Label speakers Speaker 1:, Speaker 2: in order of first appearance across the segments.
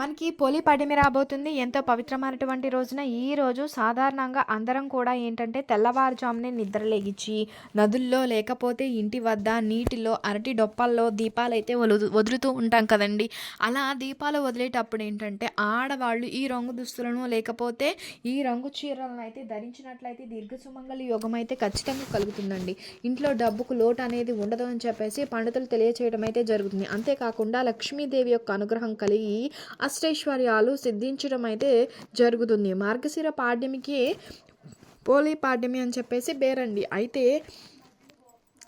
Speaker 1: మనకి పోలి పడిమి రాబోతుంది. ఎంతో పవిత్రమైనటువంటి రోజున ఈ రోజు సాధారణంగా అందరం కూడా ఏంటంటే తెల్లవారుజామునే నిద్రలేగించి నదుల్లో లేకపోతే ఇంటి వద్ద నీటిలో అరటి డొప్పల్లో దీపాలు అయితే వదులుతూ ఉంటాం కదండి. అలా దీపాలు వదిలేటప్పుడు ఏంటంటే ఆడవాళ్ళు ఈ రంగు దుస్తులను లేకపోతే ఈ రంగు చీరలను అయితే ధరించినట్లయితే దీర్ఘసుమంగళి యోగం అయితే ఖచ్చితంగా కలుగుతుందండి. ఇంట్లో డబ్బుకు లోటు అనేది ఉండదు అని చెప్పేసి పండితులు తెలియచేయడం అయితే జరుగుతుంది. అంతేకాకుండా లక్ష్మీదేవి యొక్క అనుగ్రహం కలిగి అష్టైశ్వర్యాలు సిద్ధించడం అయితే జరుగుతుంది. మార్గశిర పాడ్యమికి పోలీ పాడ్యమి అని చెప్పేసి పేరండి. అయితే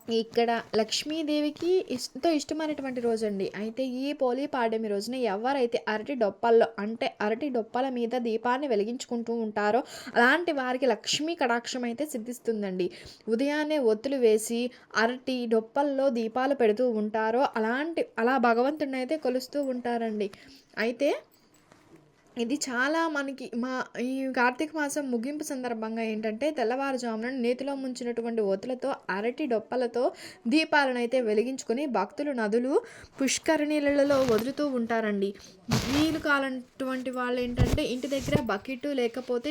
Speaker 1: ఇక్కడ లక్ష్మీదేవికి ఎంతో ఇష్టమైనటువంటి రోజు అండి అయితే ఈ పోలీ పాడమి రోజున ఎవరైతే అరటి డొప్పల్లో అంటే అరటి డొప్పల మీద దీపాన్ని వెలిగించుకుంటూ ఉంటారో అలాంటి వారికి లక్ష్మీ కటాక్షం అయితే సిద్ధిస్తుందండి. ఉదయాన్నే ఒత్తులు వేసి అరటి డొప్పల్లో దీపాలు పెడుతూ ఉంటారో అలాంటి అలా భగవంతుడిని అయితే కొలుస్తూ ఉంటారండి. అయితే ఇది చాలా మనకి మా ఈ కార్తీక మాసం ముగింపు సందర్భంగా ఏంటంటే తెల్లవారుజామున నేతిలో ముంచినటువంటి ఒత్తులతో అరటి డొప్పలతో దీపాలను అయితే వెలిగించుకొని భక్తులు నదులు పుష్కరిణీలలో వదులుతూ ఉంటారండి. వీలు కాలటువంటి వాళ్ళు ఏంటంటే ఇంటి దగ్గర బకెట్ లేకపోతే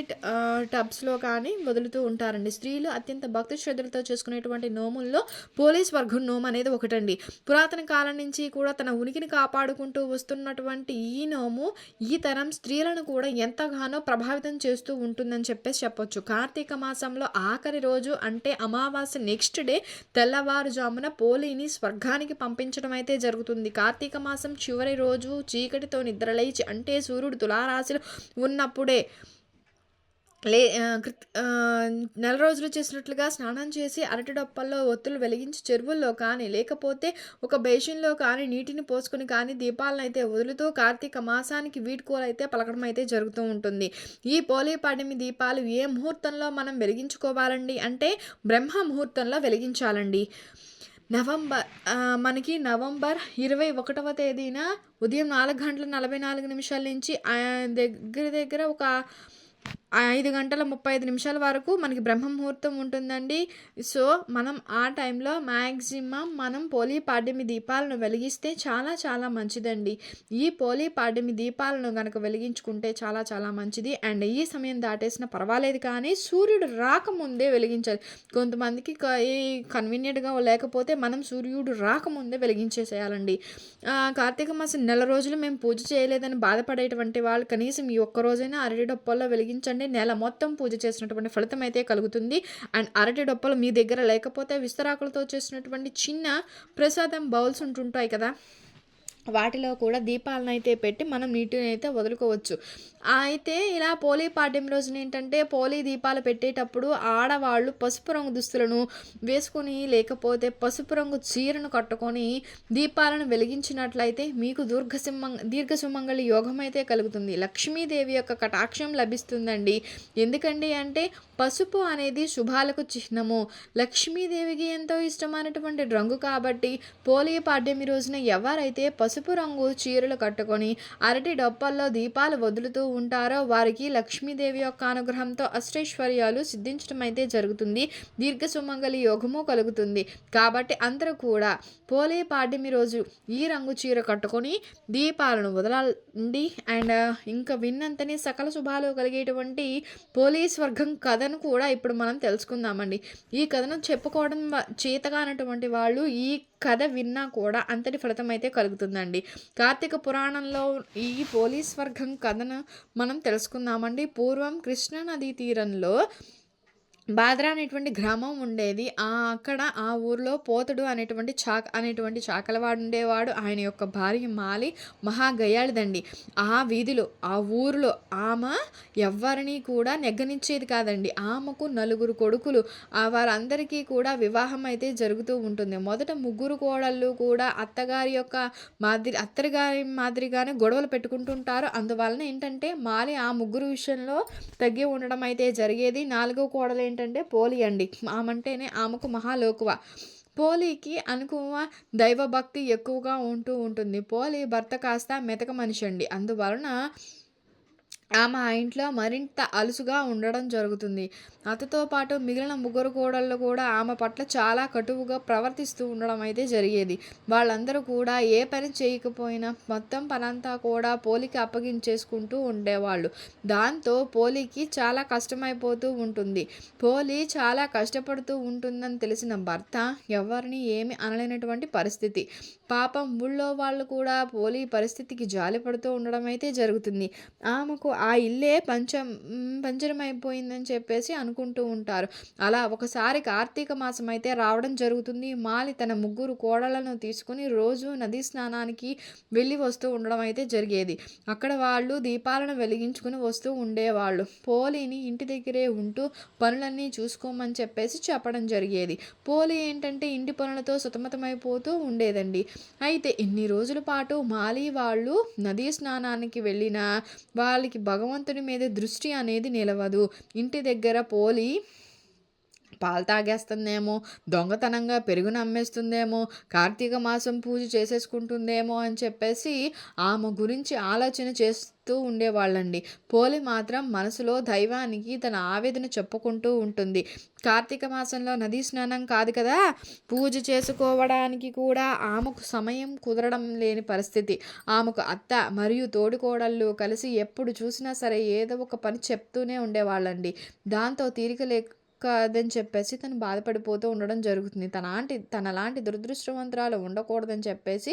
Speaker 1: టబ్స్లో కానీ వదులుతూ ఉంటారండి. స్త్రీలు అత్యంత భక్తి శ్రద్ధలతో చేసుకునేటువంటి నోముల్లో పోలీస్ వర్గం నోము అనేది ఒకటండి. పురాతన కాలం నుంచి కూడా తన ఉనికిని కాపాడుకుంటూ వస్తున్నటువంటి ఈ నోము ఈ తరం స్త్రీ స్త్రీలను కూడా ఎంతగానో ప్రభావితం చేస్తూ ఉంటుందని చెప్పేసి చెప్పొచ్చు. కార్తీక మాసంలో ఆఖరి రోజు అంటే అమావాస్య నెక్స్ట్ డే తెల్లవారుజామున పోలీని స్వర్గానికి పంపించడం అయితే జరుగుతుంది. కార్తీక మాసం చివరి రోజు చీకటితో నిద్రలేచి అంటే సూర్యుడు తులారాశిలో ఉన్నప్పుడే లే కృత్- నెల రోజులు చేసినట్లుగా స్నానం చేసి అరటి డొప్పల్లో ఒత్తులు వెలిగించి చెరువుల్లో కానీ లేకపోతే ఒక బేషన్లో కానీ నీటిని పోసుకొని కానీ దీపాలను అయితే వదులుతూ కార్తీక మాసానికి వీడ్కోలైతే అయితే పలకడం అయితే జరుగుతూ ఉంటుంది. ఈ పోలేపాడమి దీపాలు ఏ ముహూర్తంలో మనం వెలిగించుకోవాలండి? అంటే బ్రహ్మ ముహూర్తంలో వెలిగించాలండి. నవంబర్ మనకి నవంబర్ ఇరవై ఒకటవ తేదీన ఉదయం నాలుగు గంటల నలభై నాలుగు నిమిషాల నుంచి దగ్గర దగ్గర ఒక ఐదు గంటల ముప్పై ఐదు నిమిషాల వరకు మనకి బ్రహ్మ ముహూర్తం ఉంటుందండి. సో మనం ఆ టైంలో మ్యాక్సిమం మనం పోలీ పాడ్యమి దీపాలను వెలిగిస్తే చాలా చాలా మంచిదండి. ఈ పోలీ పాడ్యమి దీపాలను కనుక వెలిగించుకుంటే చాలా చాలా మంచిది. అండ్ ఈ సమయం దాటేసిన పర్వాలేదు కానీ సూర్యుడు రాకముందే వెలిగించాలి. కొంతమందికి ఈ కన్వీనియంట్గా లేకపోతే మనం సూర్యుడు రాకముందే వెలిగించేసేయాలండి. కార్తీక మాసం నెల రోజులు మేము పూజ చేయలేదని బాధపడేటువంటి వాళ్ళు కనీసం ఈ ఒక్క రోజైనా అరటి డొప్పల్లో వెలిగించండి నెల మొత్తం పూజ చేసినటువంటి ఫలితం అయితే కలుగుతుంది. అండ్ అరటి డొప్పలు మీ దగ్గర లేకపోతే విస్తరాకులతో చేసినటువంటి చిన్న ప్రసాదం బౌల్స్ ఉంటుంటాయి కదా. వాటిలో కూడా దీపాలను అయితే పెట్టి మనం నీటిని అయితే వదులుకోవచ్చు. అయితే ఇలా పోలీ పాడ్యం రోజున ఏంటంటే పోలీ దీపాలు పెట్టేటప్పుడు ఆడవాళ్ళు పసుపు రంగు దుస్తులను వేసుకొని లేకపోతే పసుపు రంగు చీరను కట్టుకొని దీపాలను వెలిగించినట్లయితే మీకు దీర్ఘసింహ సుమంగ దీర్ఘ యోగం అయితే కలుగుతుంది. లక్ష్మీదేవి యొక్క కటాక్షం లభిస్తుందండి. ఎందుకండి అంటే పసుపు అనేది శుభాలకు చిహ్నము. లక్ష్మీదేవికి ఎంతో ఇష్టమైనటువంటి రంగు కాబట్టి పోలియ పాడ్యమి రోజున ఎవరైతే పసుపు రంగు చీరలు కట్టుకొని అరటి డొప్పల్లో దీపాలు వదులుతూ ఉంటారో వారికి లక్ష్మీదేవి యొక్క అనుగ్రహంతో అష్టైశ్వర్యాలు సిద్ధించడం అయితే జరుగుతుంది. దీర్ఘ సుమంగళి యోగము కలుగుతుంది. కాబట్టి అందరూ కూడా పోలియ పాడ్యమి రోజు ఈ రంగు చీర కట్టుకొని దీపాలను వదలండి. అండ్ ఇంకా విన్నంతనే సకల శుభాలు కలిగేటువంటి పోలీస్ వర్గం కథ కథను కూడా ఇప్పుడు మనం తెలుసుకుందామండి. ఈ కథను చెప్పుకోవడం వ- చేతగానటువంటి వాళ్ళు ఈ కథ విన్నా కూడా అంతటి ఫలితం అయితే కలుగుతుందండి. కార్తీక పురాణంలో ఈ పోలీస్ వర్గం కథను మనం తెలుసుకుందామండి. పూర్వం కృష్ణా నదీ తీరంలో బాద్రా అనేటువంటి గ్రామం ఉండేది. ఆ అక్కడ ఆ ఊర్లో పోతుడు అనేటువంటి చాక అనేటువంటి చాకలవాడు ఉండేవాడు. ఆయన యొక్క భార్య మాలి మహాగయాళిదండి. ఆ వీధిలో ఆ ఊరిలో ఆమె ఎవ్వరిని కూడా నెగ్గనిచ్చేది కాదండి. ఆమెకు నలుగురు కొడుకులు. ఆ వారందరికీ కూడా వివాహం అయితే జరుగుతూ ఉంటుంది. మొదట ముగ్గురు కోడళ్ళు కూడా అత్తగారి యొక్క మాదిరి అత్తగారి మాదిరిగానే గొడవలు పెట్టుకుంటుంటారు. అందువలన ఏంటంటే మాలి ఆ ముగ్గురు విషయంలో తగ్గి ఉండడం అయితే జరిగేది. నాలుగో కోడలు ఏంటంటే పోలి అండి. ఆమంటేనే ఆమెకు మహాలోకువ. పోలీకి అనుకువ దైవభక్తి ఎక్కువగా ఉంటూ ఉంటుంది. పోలి భర్త కాస్త మెతక మనిషి అండి. అందువలన ఆమె ఆ ఇంట్లో మరింత అలుసుగా ఉండడం జరుగుతుంది. అతతో పాటు మిగిలిన ముగ్గురు కోడళ్ళు కూడా ఆమె పట్ల చాలా కటువుగా ప్రవర్తిస్తూ ఉండడం అయితే జరిగేది. వాళ్ళందరూ కూడా ఏ పని చేయకపోయినా మొత్తం పనంతా కూడా పోలికి అప్పగించేసుకుంటూ ఉండేవాళ్ళు. దాంతో పోలికి చాలా కష్టమైపోతూ ఉంటుంది. పోలి చాలా కష్టపడుతూ ఉంటుందని తెలిసిన భర్త ఎవరిని ఏమి అనలేనటువంటి పరిస్థితి. పాపం ఊళ్ళో వాళ్ళు కూడా పోలి పరిస్థితికి జాలిపడుతూ ఉండడం అయితే జరుగుతుంది. ఆమెకు ఆ ఇల్లే పంచం పంచరమైపోయిందని చెప్పేసి అనుకుంటూ ఉంటారు. అలా ఒకసారి కార్తీక మాసం అయితే రావడం జరుగుతుంది. మాలి తన ముగ్గురు కోడలను తీసుకుని రోజు నదీ స్నానానికి వెళ్ళి వస్తూ ఉండడం అయితే జరిగేది. అక్కడ వాళ్ళు దీపాలను వెలిగించుకుని వస్తూ ఉండేవాళ్ళు. పోలిని ఇంటి దగ్గరే ఉంటూ పనులన్నీ చూసుకోమని చెప్పేసి చెప్పడం జరిగేది. పోలి ఏంటంటే ఇంటి పనులతో సుతమతమైపోతూ ఉండేదండి. అయితే ఇన్ని రోజుల పాటు మాలి వాళ్ళు నదీ స్నానానికి వెళ్ళిన వాళ్ళకి భగవంతుని మీద దృష్టి అనేది నిలవదు. ఇంటి దగ్గర పోలి పాలు తాగేస్తుందేమో దొంగతనంగా పెరుగును అమ్మేస్తుందేమో కార్తీక మాసం పూజ చేసేసుకుంటుందేమో అని చెప్పేసి ఆమె గురించి ఆలోచన చేస్తూ ఉండేవాళ్ళండి. పోలి మాత్రం మనసులో దైవానికి తన ఆవేదన చెప్పుకుంటూ ఉంటుంది. కార్తీక మాసంలో నదీ స్నానం కాదు కదా? పూజ చేసుకోవడానికి కూడా ఆమెకు సమయం కుదరడం లేని పరిస్థితి. ఆమెకు అత్త మరియు తోడికోడళ్ళు కలిసి ఎప్పుడు చూసినా సరే ఏదో ఒక పని చెప్తూనే ఉండేవాళ్ళండి. దాంతో తీరిక లేక కాదని చెప్పేసి తను బాధపడిపోతూ ఉండడం జరుగుతుంది. తనలాంటి తనలాంటి దురదృష్టవంతురాలు ఉండకూడదని చెప్పేసి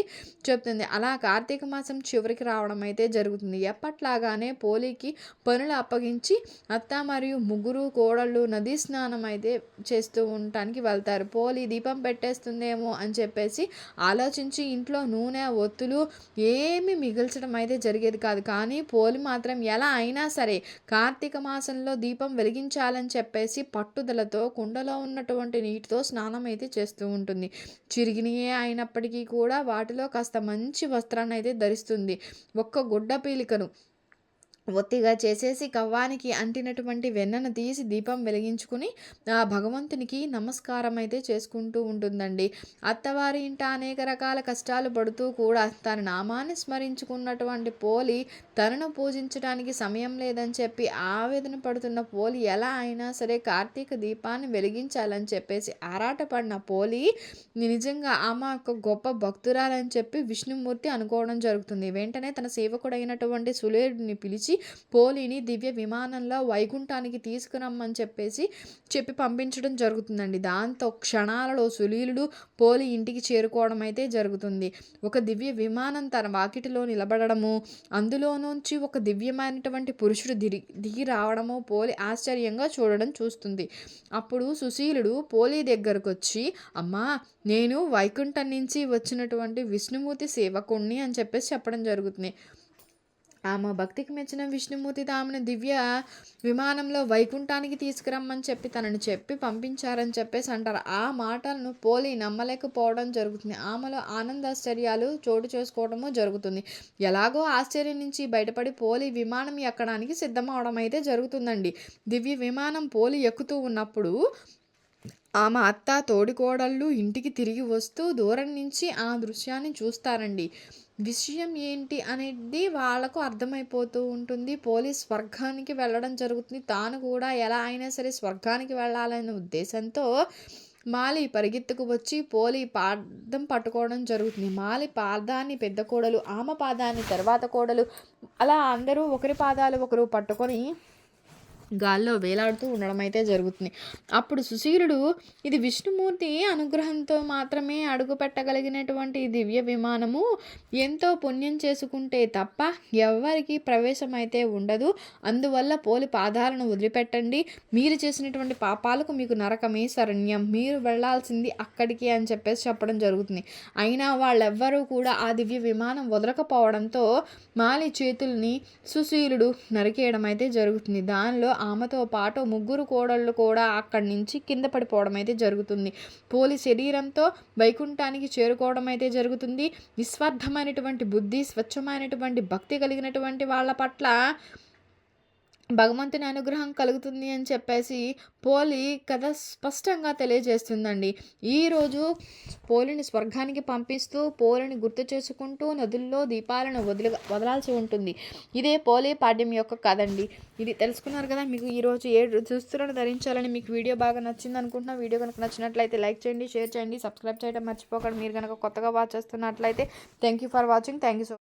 Speaker 1: చెప్తుంది. అలా కార్తీక మాసం చివరికి రావడం అయితే జరుగుతుంది. ఎప్పట్లాగానే పోలీకి పనులు అప్పగించి అత్త మరియు ముగ్గురు కోడళ్ళు నదీ స్నానం అయితే చేస్తూ ఉండటానికి వెళ్తారు. పోలి దీపం పెట్టేస్తుందేమో అని చెప్పేసి ఆలోచించి ఇంట్లో నూనె ఒత్తులు ఏమి మిగిల్చడం అయితే జరిగేది కాదు. కానీ పోలి మాత్రం ఎలా అయినా సరే కార్తీక మాసంలో దీపం వెలిగించాలని చెప్పేసి పట్టుదలతో కుండలో ఉన్నటువంటి నీటితో స్నానం అయితే చేస్తూ ఉంటుంది. చిరిగినయే అయినప్పటికీ కూడా వాటిలో కాస్త మంచి వస్త్రాన్ని అయితే ధరిస్తుంది. ఒక్క గుడ్డ పీలికను ఒత్తిగా చేసేసి కవ్వానికి అంటినటువంటి వెన్నను తీసి దీపం వెలిగించుకుని ఆ భగవంతునికి నమస్కారం అయితే చేసుకుంటూ ఉంటుందండి. అత్తవారి ఇంట అనేక రకాల కష్టాలు పడుతూ కూడా తన నామాన్ని స్మరించుకున్నటువంటి పోలి తనను పూజించడానికి సమయం లేదని చెప్పి ఆవేదన పడుతున్న పోలి ఎలా అయినా సరే కార్తీక దీపాన్ని వెలిగించాలని చెప్పేసి ఆరాటపడిన పోలి నిజంగా ఆమె ఒక గొప్ప భక్తురాలని చెప్పి విష్ణుమూర్తి అనుకోవడం జరుగుతుంది. వెంటనే తన సేవకుడైనటువంటి సులేరుడిని పిలిచి పోలిని దివ్య విమానంలో వైకుంఠానికి తీసుకురమ్మని చెప్పేసి చెప్పి పంపించడం జరుగుతుందండి. దాంతో క్షణాలలో సులీలుడు పోలి ఇంటికి చేరుకోవడం అయితే జరుగుతుంది. ఒక దివ్య విమానం తన వాకిటిలో నిలబడము అందులో నుంచి ఒక దివ్యమైనటువంటి పురుషుడు దిగి దిగి రావడము పోలి ఆశ్చర్యంగా చూడడం చూస్తుంది. అప్పుడు సుశీలుడు పోలి దగ్గరకు వచ్చి అమ్మా నేను వైకుంఠం నుంచి వచ్చినటువంటి విష్ణుమూర్తి సేవకుణ్ణి అని చెప్పేసి చెప్పడం జరుగుతుంది. ఆమె భక్తికి మెచ్చిన విష్ణుమూర్తి ఆమెను దివ్య విమానంలో వైకుంఠానికి తీసుకురమ్మని చెప్పి తనను చెప్పి పంపించారని చెప్పేసి అంటారు. ఆ మాటలను పోలి నమ్మలేకపోవడం జరుగుతుంది. ఆమెలో ఆనందాశ్చర్యాలు చోటు చేసుకోవడము జరుగుతుంది. ఎలాగో ఆశ్చర్యం నుంచి బయటపడి పోలి విమానం ఎక్కడానికి సిద్ధమవడం అయితే జరుగుతుందండి. దివ్య విమానం పోలి ఎక్కుతూ ఉన్నప్పుడు ఆమె అత్త తోడికోడళ్ళు ఇంటికి తిరిగి వస్తూ దూరం నుంచి ఆ దృశ్యాన్ని చూస్తారండి. విషయం ఏంటి అనేది వాళ్ళకు అర్థమైపోతూ ఉంటుంది. పోలీస్ స్వర్గానికి వెళ్ళడం జరుగుతుంది. తాను కూడా ఎలా అయినా సరే స్వర్గానికి వెళ్ళాలనే ఉద్దేశంతో మాలి పరిగెత్తుకు వచ్చి పోలి పాదం పట్టుకోవడం జరుగుతుంది. మాలి పాదాన్ని పెద్ద కోడలు ఆమె పాదాన్ని తర్వాత కోడలు అలా అందరూ ఒకరి పాదాలు ఒకరు పట్టుకొని గాల్లో వేలాడుతూ ఉండడం అయితే జరుగుతుంది. అప్పుడు సుశీలుడు ఇది విష్ణుమూర్తి అనుగ్రహంతో మాత్రమే అడుగు పెట్టగలిగినటువంటి దివ్య విమానము ఎంతో పుణ్యం చేసుకుంటే తప్ప ఎవరికి ప్రవేశం అయితే ఉండదు. అందువల్ల పోలి పాదాలను వదిలిపెట్టండి. మీరు చేసినటువంటి పాపాలకు మీకు నరకమే శరణ్యం. మీరు వెళ్ళాల్సింది అక్కడికి అని చెప్పేసి చెప్పడం జరుగుతుంది. అయినా వాళ్ళెవ్వరూ కూడా ఆ దివ్య విమానం వదలకపోవడంతో మాలి చేతుల్ని సుశీలుడు నరికేయడం అయితే జరుగుతుంది. దానిలో ఆమెతో పాటు ముగ్గురు కోడళ్ళు కూడా అక్కడి నుంచి కింద పడిపోవడం అయితే జరుగుతుంది. పోలి శరీరంతో వైకుంఠానికి చేరుకోవడం అయితే జరుగుతుంది. నిస్వార్థమైనటువంటి బుద్ధి స్వచ్ఛమైనటువంటి భక్తి కలిగినటువంటి వాళ్ళ పట్ల భగవంతుని అనుగ్రహం కలుగుతుంది అని చెప్పేసి పోలి కథ స్పష్టంగా తెలియజేస్తుందండి. ఈరోజు పోలిని స్వర్గానికి పంపిస్తూ పోలిని గుర్తు చేసుకుంటూ నదుల్లో దీపాలను వదిలి వదలాల్సి ఉంటుంది. ఇదే పోలి పాడ్యం యొక్క కథ అండి ఇది తెలుసుకున్నారు కదా మీకు ఈరోజు ఏ దుస్తులను ధరించాలని మీకు వీడియో బాగా నచ్చింది అనుకుంటున్నా వీడియో కనుక నచ్చినట్లయితే లైక్ చేయండి షేర్ చేయండి సబ్స్క్రైబ్ చేయడం మర్చిపోకండి. మీరు కనుక కొత్తగా వాచ్ చేస్తున్నట్లయితే thank you for watching. Thank you so